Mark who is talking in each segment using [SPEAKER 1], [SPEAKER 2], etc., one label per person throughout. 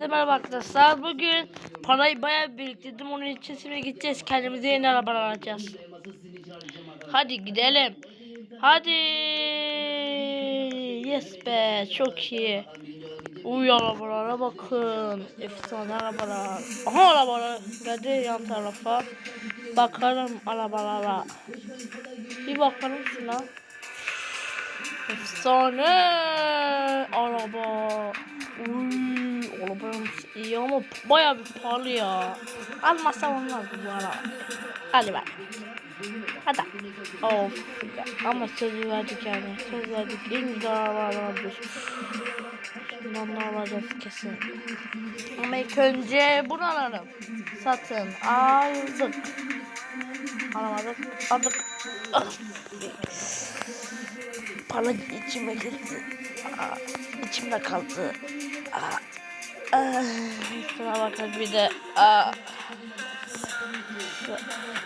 [SPEAKER 1] Merhaba arkadaşlar. Bugün parayı bayağı biriktirdim. Onun için şimdi gideceğiz. Kendimize yeni arabalar alacağız. Hadi gidelim. Hadi. Yes be. Çok iyi. Uy arabalara bakın. Efsane arabalar. Aha arabalar. Geldi yan tarafa. Bakalım arabalara. Bir bakalım şuna. Efsane araba. Uy, arabanın iyi ama bayağı bir pahalı ya. Almazsam olmazdı bu araba. Hadi bak. Hadi. Of. Ama söz verdik yani. Söz verdik. En güzel arabalardır. Bundan da alacağız kesin. Ama ilk önce bunu alalım. Satın. Aldık. Alamadık. Aldık. Ah. Para içime girdi. Aa, içimde kaldı. Aa, aa, şuna bakın bir de. Aa.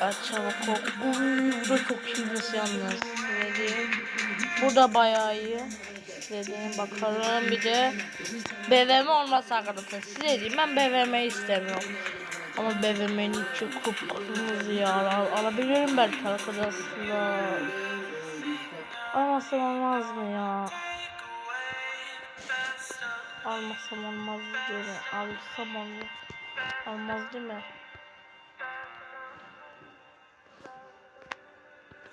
[SPEAKER 1] Aa, çabuk ol. Uy, bu da çok iyi nasıl yalnız. Dediğim. Bu da bayağı iyi. Dediğim bakalım bir de. BVM olmasa arkadaşlar. Size diyeyim ben BVM'yi istemiyorum. Ama BVM'nin içi kıpkırmızı ya. Al alabilirim belki arkadaşlar. Almasam olmaz mı ya? Almasam olmaz mi? Alsam olmaz. Olmaz değil mi?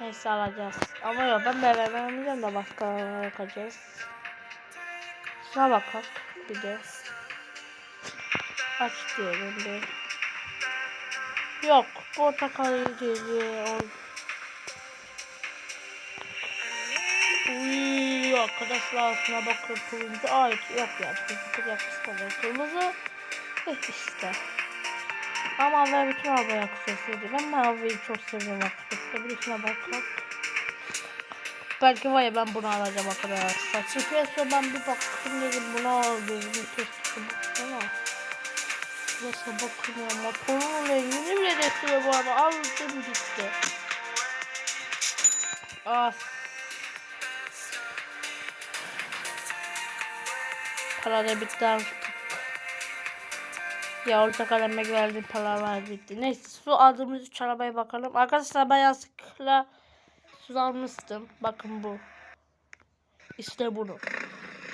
[SPEAKER 1] Neyse alacağız. Ama yok ben böyle vermeyeceğim de başka bakacağız. Şuna bakalım bir de. Aç diyelim bir. Yok portakal değil. Uy arkadaşlar şuna bakın turuncu ay yok ya turuncu yakışmadı kırmızı eh işte. Ama ben bütün araba yakışıyor ben maviyi çok seviyorum arkadaşlar. Bir şuna bakın. Belki var ya ben bunu alacağım arkadaşlar. Çünkü en son ben bir baktım dedim bunu aldım keşke baksana Nasıl ya motorun rengini bile değiştiriyor bu araba. Aldım gitti. Ah Para bitti artık. Ya orta kaleme verdiğim paralar bitti. Neyse su aldığımız üç arabaya bakalım. Arkadaşlar ben yazıkla su almıştım. Bakın bu. İşte bunu.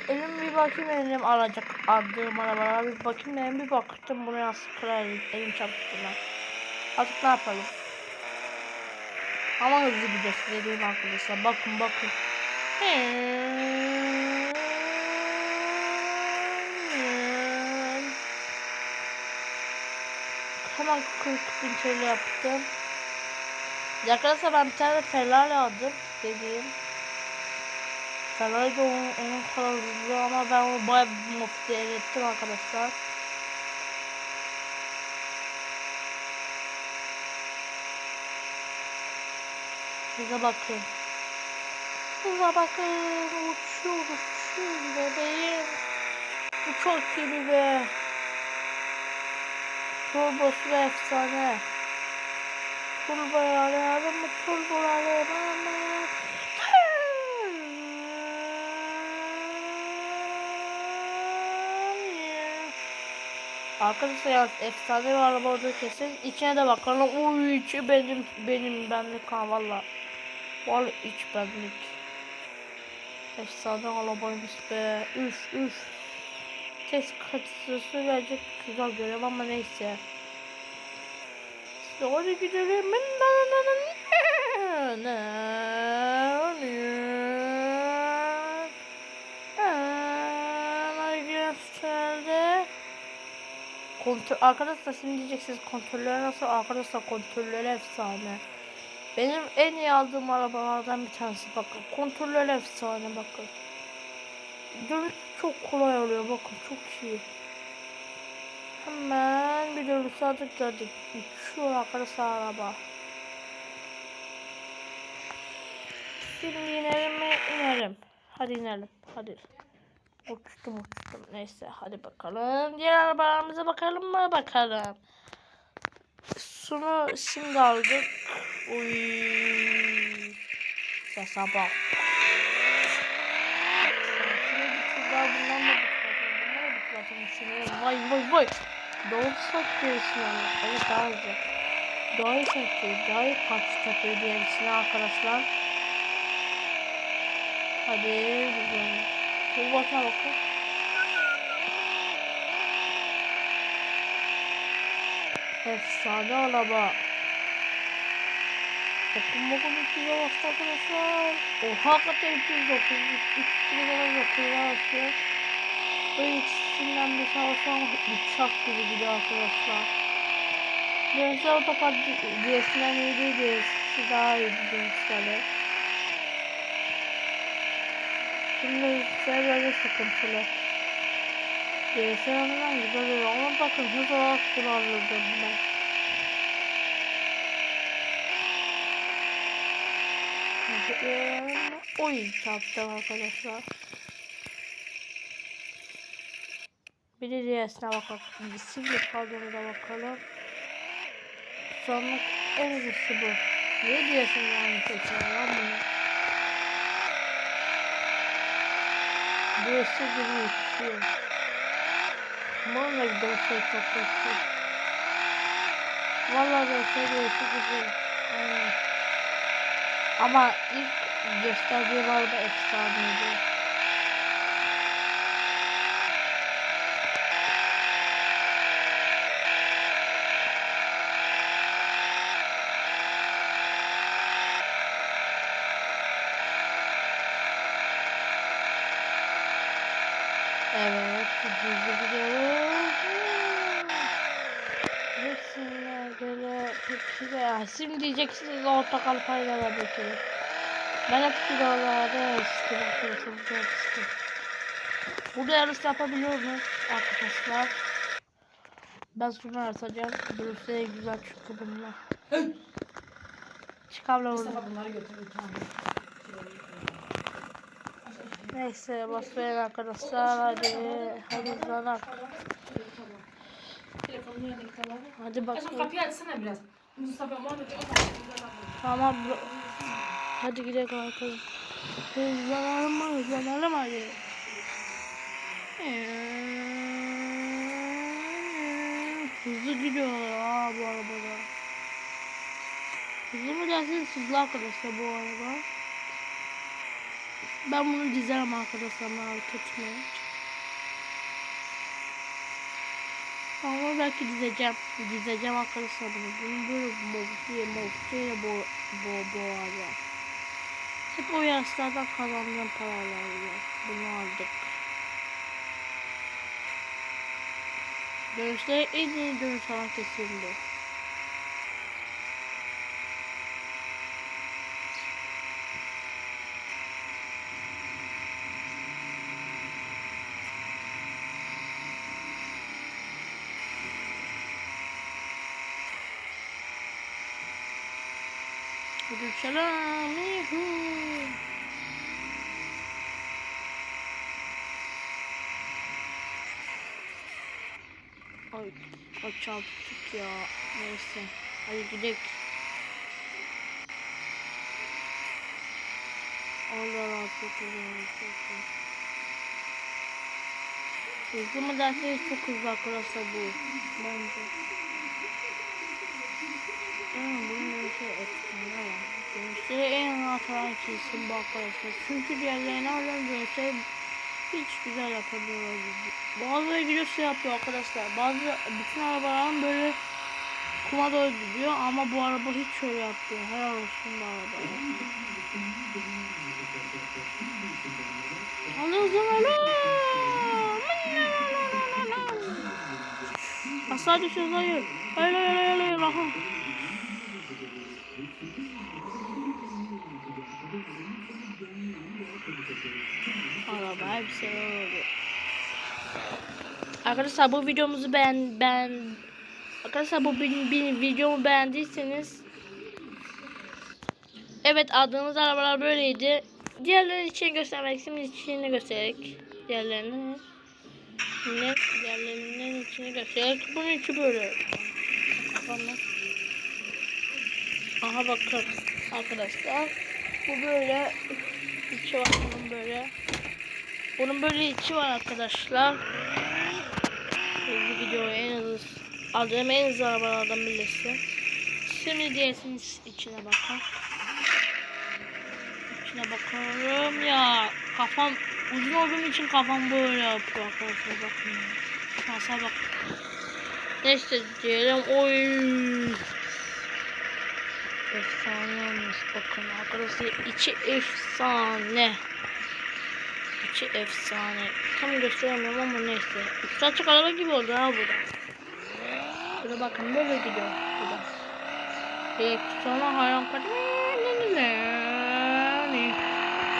[SPEAKER 1] Elim bir bakayım elim alacak aldığım arabalara bir bakayım elim bir baktım bunu yazıkla elim, elim çarptı lan. Artık ne yapalım? Ama hızlı gidiyoruz dediğim arkadaşlar. Bakın bakın. Heee. Hemen 40 bin TL yaptım. Arkadaşlar ben bir tane Ferrari aldım dediğim. Ferrari de onun, onun kadar hızlı ama ben onu bayağı bir modifiye ettim arkadaşlar. Size bakın. Size bakın. Uçuyor uçuyor bebeğim. Bu çok iyi be. Turbosu efsane. Turboyu arayalım mı? Turboyu arayalım mı? Arkadaşlar yalnız efsane bir araba orada kesin. İçine de bakalım. Uy içi benim benim benlik ha valla. Valla iç benlik. Efsane arabaymış be. Üf üf. Test katısı verecek güzel görev ama neyse. Doğru gidelim. Kontrol arkadaşlar şimdi diyeceksiniz kontroller nasıl arkadaşlar kontroller efsane. Benim en iyi aldığım arabalardan bir tanesi bakın kontroller efsane bakın. Dönüş çok kolay oluyor bakın çok iyi. Hemen bir dönüş aldık gördük. Şu arkadaşlar araba. Şimdi inerim mi? İnerim. Hadi inelim. Hadi. Uçtum uçtum. Neyse hadi bakalım. Diğer arabalarımıza bakalım mı? Bakalım. Şunu şimdi aldık. Uy. Vay vay vay. Doğru satıyorsun ama. Evet daha iyi satıyor. Daha iyi parça satıyor diğerisine arkadaşlar. Hadi. bakalım. Bu bakma bakın. Efsane araba. Bakın bakın 300 bastı arkadaşlar. Oha hakikaten 309. 300 kadar bakıyorlar aslında. Böyle ikisinden bir savaşan uçak gibi de arkadaşlar. Gençler otopark diyesinden iyi değil diyesi daha iyi gençlerle. Şimdi ise böyle sıkıntılı. Diyesi güzel oluyor ama bakın hız olarak kullanıldım ben. Oyun çarptım arkadaşlar. Bir de diğerisine bakalım. Bir simli kaldığımıza bakalım. Sonluk en güçlü bu. Niye diyorsun yani seçiyor lan bunu? Diyorsun gibi uçuyor. Bana da görsel çok kötü. Valla görsel görsel güzel. Aynen. Ama ilk gösterdiğim araba efsaneydi. Evet, hızlı gidiyoruz. Hepsine de ya. Şimdi diyeceksiniz orta kalpayla da bekliyor. Ben hep silahlarda bakıyorsun çok işte. Burada yarış yapabiliyor muyuz arkadaşlar? Ben sonra atacağım. Brüssel'e güzel çünkü bunlar. Çıkabla burada.
[SPEAKER 2] Mustafa bunları tamam.
[SPEAKER 1] Neyse basmayın arkadaşlar hadi hadi hızlanak.
[SPEAKER 2] Telefonun yanındaki tamam.
[SPEAKER 1] Hadi bakalım.
[SPEAKER 2] kapıyı açsana biraz.
[SPEAKER 1] Tamam bro. Hadi gidelim arkadaşlar. Hızlanalım mı? Hızlanalım hadi. Hızlı gidiyor ha bu arabada. Hızlı mı dersiniz hızlı arkadaşlar bu araba. Ben bunu dizerim arkadaşlar merak etmeyin. Ama belki dizeceğim. Dizeceğim arkadaşlar bunu. Bunu böyle moftiye moftiye bo bo boğacağım. Hep o yarışlardan kazandığım paralarla bunu aldık. Dönüşte en iyi dönüş falan kesildi. Selam. Yuhu. Ay, ay çarptık ya. Neyse. Hadi gidelim. Allah razı olsun. Hızlı mı derseniz çok hızlı arkadaşlar bu. Bence. Hmm, bunun bir şey efsane var. Dönüşleri en rahat olan kesim bu arkadaşlar. Çünkü diğerlerine alın dönüşleri hiç güzel yapamıyorlar. Bazıları gidiyorsa yapıyor arkadaşlar. Bazı bütün arabaların böyle kuma doğru gidiyor ama bu araba hiç şöyle yapmıyor. Helal olsun bu arabaya. Alıyorsun Asla düşüyoruz hayır. Hayır hayır hayır hayır. Araba hep şey oldu. Arkadaşlar bu videomuzu beğen ben Arkadaşlar bu benim, benim videomu beğendiyseniz Evet aldığımız arabalar böyleydi. Diğerleri için göstermek için içini göstererek diğerlerini ne diğerlerinin içini göstererek bunun içi böyle. Kafamda. Aha bakın arkadaşlar. Bu böyle içi var bunun böyle. Bunun böyle içi var arkadaşlar. hızlı gidiyor en hızlı. Aldığım en hızlı arabalardan birisi. Şimdi diğersinin içine bakalım. İçine bakalım ya. Kafam uzun olduğum için kafam böyle yapıyor arkadaşlar bakın. Şansa bak. Neyse diyelim. Oy. Efsane olmuş bakın arkadaşlar içi efsane. İçi efsane. Tam gösteremiyorum ama neyse. Üstü açık araba gibi oldu ha burada. Burada bakın böyle gidiyor. Burada. Direksiyona hayran kaldım.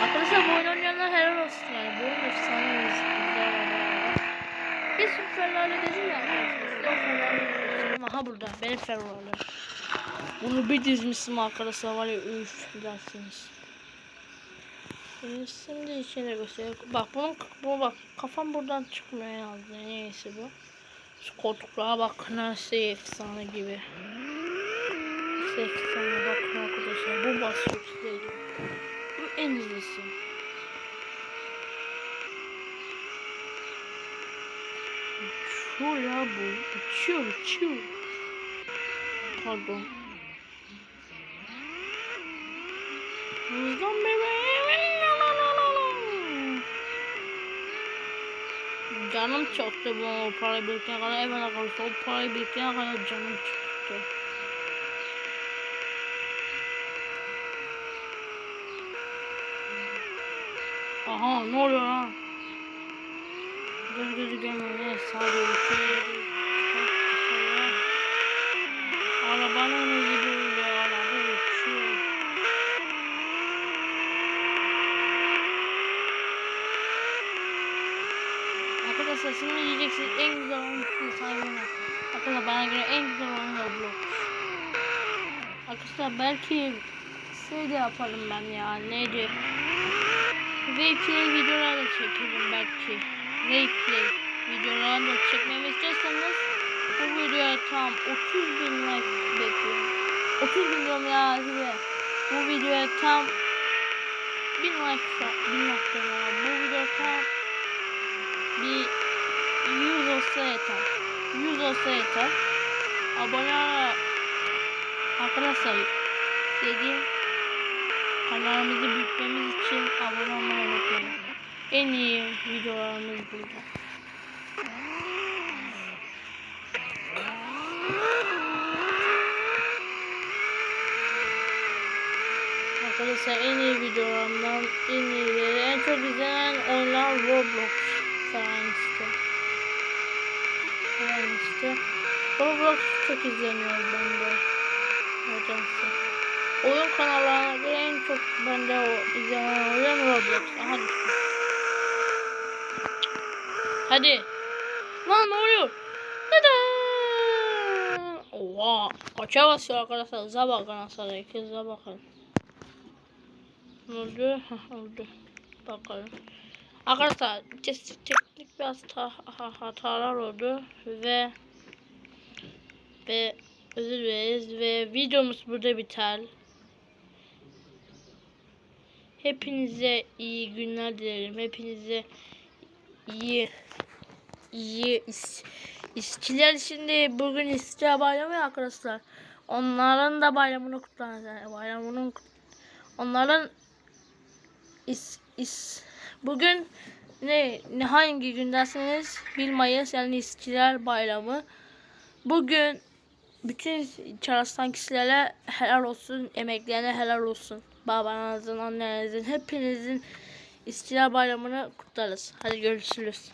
[SPEAKER 1] Arkadaşlar bu oyun oynayanlar helal olsun yani. Bu oyun efsane güzel. Bir sürü Ferrari dedim ya Ferrari Aha burada. Benim Ferrari. Bunu bir dizmişim arkadaşlar var ya üf dersiniz. Şimdi içine göstereyim. Bak bunun bu bak kafam buradan çıkmıyor yazdı. Neyse bu. Şu koltuklara bak nasıl efsane gibi. Nasıl efsane bakın arkadaşlar. Bu basıyor değil. Bu en hızlısı. Uçuyor ya bu. Uçuyor uçuyor. Pardon. Hızlan bebeğim. Canım çoktu bu o parayı biriktirene kadar evine kalırsa o parayı biriktirene kadar canım çıktı. Aha ne oluyor lan? Göz gözü görmüyor ne sağda uçuyor. Arabanın hızı böyle araba uçuyor. Arkadaşlar şimdi diyeceksiniz en güzel oyun saymana. Arkadaşlar bana göre en güzel oyun Roblox. Arkadaşlar belki şey de yaparım ben ya neydi? Replay videolar da çekelim belki. Replay videolar da çekmemi istiyorsanız bu videoya tam 30 bin like bekliyorum. 30 bin diyorum ya size. Bu videoya tam 1000 like, 1000 like. Bu video tam bir 100 olsa yeter. 100 olsa yeter. Abone arkadaşlar dediğim kanalımızı büyütmemiz için abone olmayı unutmayın. En iyi videolarımız burada. Arkadaşlar en iyi videolarımdan en iyileri, en çok izlenen oyunlar Roblox falan işte. Roblox çok izleniyor bende. Nedense. Oyun kanallarına göre en çok bende o izlenen oyun Roblox. Aha düştü. Hadi. Lan ne oluyor? Neden? Oha. Kaça basıyor arkadaşlar? Hıza bakın arkadaşlar. Hıza bakın. Ne oldu? Oldu. Bakalım. Arkadaşlar te- teknik biraz ta- ha- hatalar oldu ve ve özür dileriz ve videomuz burada biter. Hepinize iyi günler dilerim. Hepinize iyi iyi is, işçiler şimdi bugün işçi bayramı ya arkadaşlar. Onların da bayramını kutlarız. Bayramının onların is, is, bugün ne, ne hangi gündesiniz bilmeyiz yani işçiler bayramı. Bugün bütün çalışan kişilere helal olsun, emeklerine helal olsun. Babanızın, annenizin, hepinizin işçiler bayramını kutlarız. Hadi görüşürüz.